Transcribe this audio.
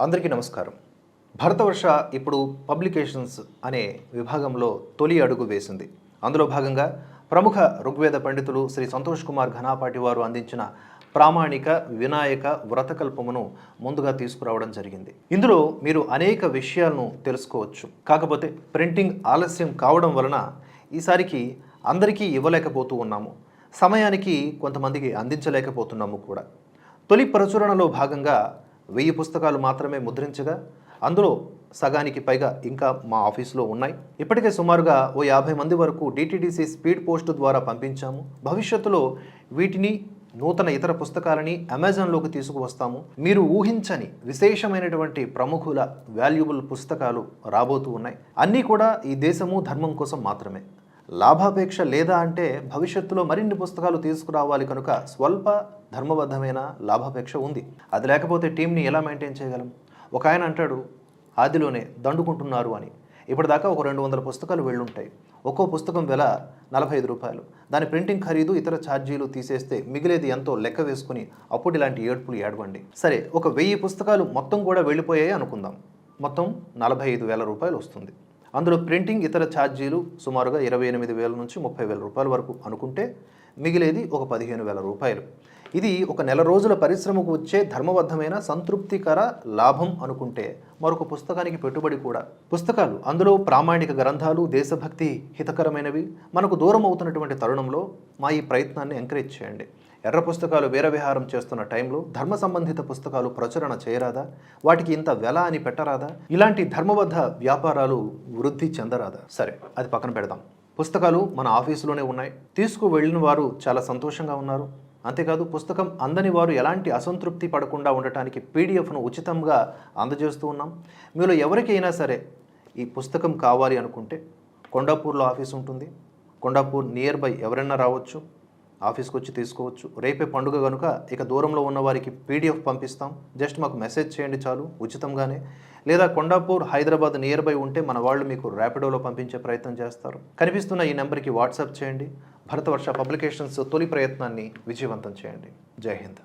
అందరికీ నమస్కారం. భరతవర్ష ఇప్పుడు పబ్లికేషన్స్ అనే విభాగంలో తొలి అడుగు వేసింది. అందులో భాగంగా ప్రముఖ ఋగ్వేద పండితులు శ్రీ సంతోష్ కుమార్ ఘనాపాటి వారు అందించిన ప్రామాణిక వినాయక వ్రతకల్పమును ముందుగా తీసుకురావడం జరిగింది. ఇందులో మీరు అనేక విషయాలను తెలుసుకోవచ్చు. కాకపోతే ప్రింటింగ్ ఆలస్యం కావడం వలన ఈసారికి అందరికీ ఇవ్వలేకపోతూ ఉన్నాము. సమయానికి కొంతమందికి అందించలేకపోతున్నాము కూడా. తొలి ప్రచురణలో భాగంగా వెయ్యి పుస్తకాలు మాత్రమే ముద్రించగా అందులో సగానికి పైగా ఇంకా మా ఆఫీసులో ఉన్నాయి. ఇప్పటికే సుమారుగా ఓ యాభై మంది వరకు డిటిడిసి స్పీడ్ పోస్ట్ ద్వారా పంపించాము. భవిష్యత్తులో వీటిని నూతన ఇతర పుస్తకాలని అమెజాన్లోకి తీసుకువస్తాము. మీరు ఊహించని విశేషమైనటువంటి ప్రముఖుల వాల్యుబుల్ పుస్తకాలు రాబోతూ ఉన్నాయి. అన్నీ కూడా ఈ దేశము ధర్మం కోసం మాత్రమే. లాభాపేక్ష లేదా అంటే భవిష్యత్తులో మరిన్ని పుస్తకాలు తీసుకురావాలి కనుక స్వల్ప ధర్మబద్ధమైన లాభాపేక్ష ఉంది. అది లేకపోతే టీంని ఎలా మెయింటైన్ చేయగలం? ఒక ఆయన అంటాడు ఆదిలోనే దండుకుంటున్నారు అని. ఇప్పటిదాకా ఒక రెండు వందల పుస్తకాలు వెళ్ళుంటాయి. ఒక్కో పుస్తకం వెల నలభై ఐదు రూపాయలు. దాని ప్రింటింగ్ ఖరీదు ఇతర ఛార్జీలు తీసేస్తే మిగిలేది ఎంతో లెక్క వేసుకుని అప్పుడు ఇలాంటి ఏడ్పులు ఏడవండి. సరే ఒక వెయ్యి పుస్తకాలు మొత్తం కూడా వెళ్ళిపోయాయి అనుకుందాం. మొత్తం నలభై ఐదు వేల రూపాయలు వస్తుంది. అందులో ప్రింటింగ్ ఇతర ఛార్జీలు సుమారుగా ఇరవై ఎనిమిది వేల నుంచి ముప్పై వేల రూపాయల వరకు అనుకుంటే మిగిలేది ఒక పదిహేను వేల రూపాయలు. ఇది ఒక నెల రోజుల పరిశ్రమకు వచ్చే ధర్మబద్ధమైన సంతృప్తికర లాభం అనుకుంటే మరొక పుస్తకానికి పెట్టుబడి కూడా. పుస్తకాలు అందులో ప్రామాణిక గ్రంథాలు దేశభక్తి హితకరమైనవి. మనకు దూరం అవుతున్నటువంటి తరుణంలో మా ఈ ప్రయత్నాన్ని ఎంకరేజ్ చేయండి. ఎర్ర పుస్తకాలు వీరవిహారం చేస్తున్న టైంలో ధర్మ సంబంధిత పుస్తకాలు ప్రచురణ చేయరాదా? వాటికి ఇంత వెల అని పెట్టరాదా? ఇలాంటి ధర్మబద్ధ వ్యాపారాలు వృద్ధి చెందరాదా? సరే అది పక్కన పెడదాం. పుస్తకాలు మన ఆఫీసులోనే ఉన్నాయి. తీసుకువెళ్ళిన వారు చాలా సంతోషంగా ఉన్నారు. అంతేకాదు పుస్తకం అందని వారు ఎలాంటి అసంతృప్తి పడకుండా ఉండటానికి పీడిఎఫ్ను ఉచితంగా అందజేస్తూ ఉన్నాం. మీలో ఎవరికైనా సరే ఈ పుస్తకం కావాలి అనుకుంటే కొండాపూర్లో ఆఫీస్ ఉంటుంది. కొండాపూర్ నియర్ బై ఎవరైనా రావచ్చు. ఆఫీస్కి వచ్చి తీసుకోవచ్చు. రేపే పండుగ కనుక ఇక దూరంలో ఉన్న వారికి పీడిఎఫ్ పంపిస్తాం. జస్ట్ మాకు మెసేజ్ చేయండి చాలు ఉచితంగానే. లేదా కొండాపూర్ హైదరాబాద్ నియర్ బై ఉంటే మన వాళ్ళు మీకు ర్యాపిడోలో పంపించే ప్రయత్నం చేస్తారు. కనిపిస్తున్న ఈ నెంబర్కి వాట్సాప్ చేయండి. భరతవర్ష పబ్లికేషన్స్ తొలి ప్రయత్నాన్ని విజయవంతం చేయండి. జై హింద్.